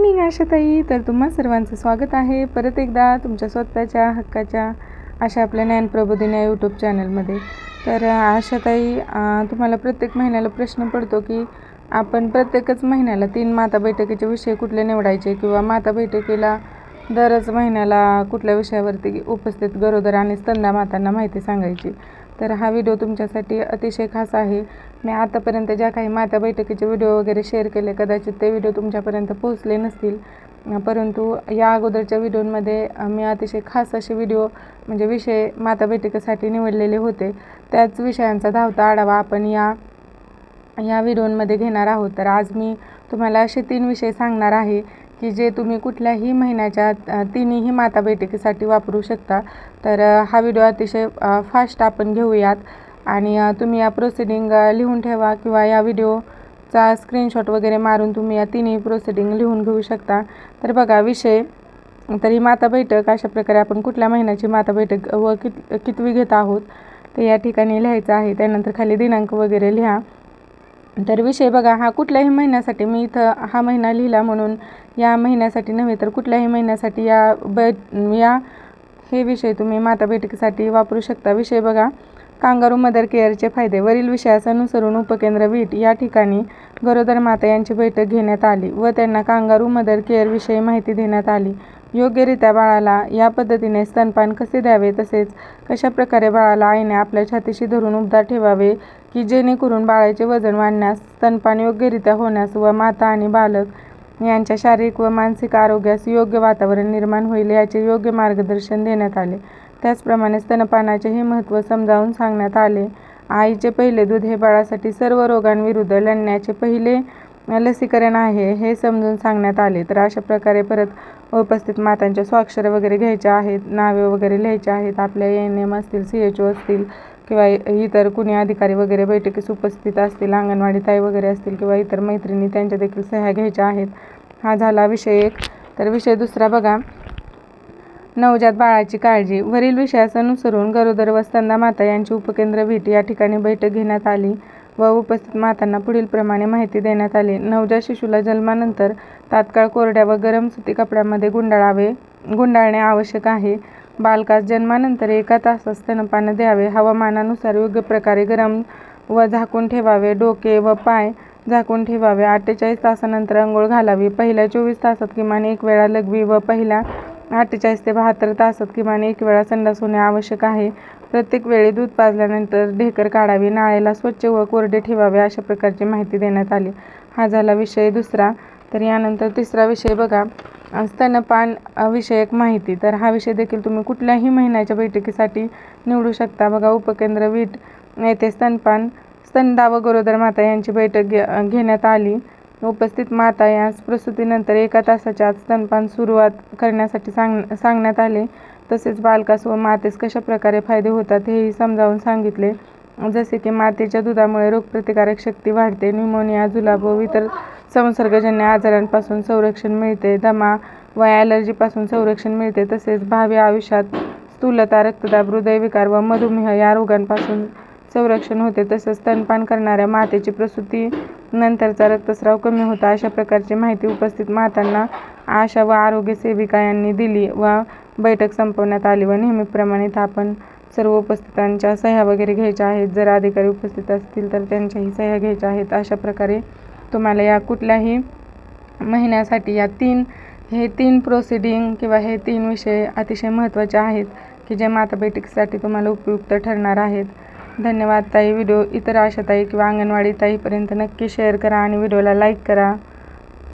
मी आशाताई तर तुम्हा सर्वांचं स्वागत आहे. परत एकदा तुमच्या स्वतःच्या हक्काच्या अशा आपल्या ज्ञानप्रबोधिनी या यूट्यूब चॅनलमध्ये तर आशाताई तुम्हाला प्रत्येक महिन्याला प्रश्न पडतो की आपण प्रत्येकच महिन्याला तीन माता बैठकीचे विषय कुठले निवडायचे किंवा माता बैठकीला दरच महिन्याला कुठल्या विषयावरती उपस्थित गरोदर आणि स्तंदा मातांना माहिती सांगायची? तर हा व्हिडिओ तुमच्यासाठी अतिशय खास आहे. मी आतापर्यंत ज्या काही माता बैठकीचे व्हिडिओ वगैरे शेअर केले कदाचित ते व्हिडिओ तुमच्यापर्यंत पोहोचले नसतील. परंतु या अगोदरच्या व्हिडिओमध्ये मी अतिशय खास असे व्हिडिओ म्हणजे विषय माता बैठकीसाठी निवडलेले होते. त्याच विषयांचा धावता आढावा आपण या या व्हिडिओमध्ये घेणार आहोत. तर आज मी तुम्हाला असे तीन विषय सांगणार आहे की जे तुम्ही कुठल्याही महिन्याच्या अ, तिन्हीही माता बैठकीसाठी वापरू शकता. तर हा व्हिडिओ अतिशय फास्ट आपण घेऊयात. आणि तुम्ही या प्रोसिडिंग लिहून ठेवा किंवा या व्हिडिओचा स्क्रीनशॉट वगैरे मारून तुम्ही या तिन्ही प्रोसिडिंग लिहून घेऊ शकता. तर बघा विषय तर ही माता बैठक अशा प्रकारे आपण कुठल्या महिन्याची माता बैठक व कित कितवी घेत आहोत ते या ठिकाणी लिहायचं आहे. त्यानंतर खाली दिनांक वगैरे लिहा. तर विषय बघा हा कुठल्याही महिन्यासाठी मी इथं हा महिना लिहिला म्हणून या महिन्यासाठी नव्हे तर कुठल्याही महिन्यासाठी या बै या हे विषय तुम्ही माता बैठकीसाठी वापरू शकता. विषय बघा कांगारू मदर केअरचे फायदे. वरील विषयास अनुसरून उपकेंद्र वीट या ठिकाणी गरोदर माता यांची बैठक घेण्यात आली व त्यांना कांगारू मदर केअरविषयी माहिती देण्यात आली. योग्यरित्या बाळाला या पद्धतीने स्तनपान कसे द्यावे तसेच कशा प्रकारे बाळाला आईने आपल्या छातीशी धरून उबदार ठेवावे की जेणेकरून बाळाचे वजन वाढण्यास स्तनपान योग्यरित्या होण्यास व माता आणि बालक यांच्या शारीरिक व मानसिक आरोग्यास योग्य वातावरण निर्माण होईल याचे योग्य मार्गदर्शन देण्यात आले. त्याचप्रमाणे स्तनपानाचे हे महत्त्व समजावून सांगण्यात आले. आईचे पहिले दूध हे बाळासाठी सर्व रोगांविरुद्ध लढण्याचे पहिले लसीकरण आहे हे समजून सांगण्यात आले. तर अशा प्रकारे परत उपस्थित मातांच्या स्वाक्षर वगैरे घ्यायच्या आहेत नावे वगैरे लिहायचे आहेत आपल्या एन एम असतील सी एच ओ असतील किंवा इतर कुणी अधिकारी वगैरे बैठकीस उपस्थित असतील अंगणवाडी ताई वगैरे असतील किंवा इतर मैत्रिणी त्यांच्या देखील सह्या घ्यायच्या आहेत. हा झाला विषय एक. तर विषय दुसरा बघा. नवजात बाळाची काळजी. वरील विषयास अनुसरून गरोदर व स्तंदा माता यांची उपकेंद्र भेट या ठिकाणी बैठक घेण्यात आली व उपस्थित मातांना पुढीलप्रमाणे माहिती देण्यात आली. नवजात शिशूला जन्मानंतर तात्काळ कोरड्या व गरम सुती कपड्यामध्ये गुंडाळावे गुंडाळणे आवश्यक आहे. बालकास जन्मानंतर एका तासात स्तनपान द्यावे. हवामानानुसार योग्य प्रकारे गरम व झाकून ठेवावे. डोके व पाय झाकून ठेवावे. अठ्ठेचाळीस तासानंतर अंघोळ घालावी. पहिल्या चोवीस तासात किमान एक वेळा लघवी व पहिल्या अठ्ठेचाळीस ते बहात्तर तासात किमान एक वेळा संडास होणे आवश्यक आहे. प्रत्येक वेळी दूध पाजल्यानंतर ढेकर काढावी नाळेला स्वच्छ व कोरडे ठेवावे अशा प्रकारची माहिती देण्यात आली. हा झाला विषय दुसरा. तर यानंतर तिसरा विषय बघा. स्तनपान विषयक माहिती. तर हा विषय देखील तुम्ही कुठल्याही महिन्याच्या बैठकीसाठी निवडू शकता. बघा उपकेंद्र वीट येथे स्तनपान स्तनदा व गरोदर माता यांची बैठक घे घेण्यात आली. उपस्थित माता यास प्रसूतीनंतर एका तासाच्या आत स्तनपान सुरुवात करण्यासाठी सांग सांगण्यात आले. तसेच बालकास व मातेस कशा प्रकारे फायदे होतात हेही समजावून सांगितले. जसे की मातेच्या दुधामुळे रोगप्रतिकारक शक्ती वाढते न्यूमोनिया जुलाब व इतर संसर्गजन्य आजारांपासून संरक्षण मिळते दमा व ॲलर्जीपासून संरक्षण मिळते. तसेच भावी आयुष्यात स्थूलता रक्तदाब हृदयविकार व मधुमेह या रोगांपासून संरक्षण होते. तसेच स्तनपान करणाऱ्या मातेची प्रसूती नंतरचा रक्तस्राव कमी होता अशा प्रकारची माहिती उपस्थित मातांना आशा व आरोग्य सेविका यांनी दिली व बैठक संपवण्यात आली व नेहमीप्रमाणे आपण सर्व उपस्थितांच्या सह्या वगैरे घ्यायच्या आहेत. जर अधिकारी उपस्थित असतील तर त्यांच्याही सह्या घ्यायच्या आहेत. अशा प्रकारे तुम्हाला या कुठल्याही महिन्यासाठी या तीन हे तीन प्रोसिडिंग किंवा हे तीन विषय अतिशय महत्त्वाचे आहेत की जे माता बैठकीसाठी तुम्हाला उपयुक्त ठरणार आहेत. धन्यवाद ताई. व्हिडिओ इतर आशाताई किंवा अंगणवाडी ताईपर्यंत नक्की शेअर करा आणि व्हिडिओला लाईक करा.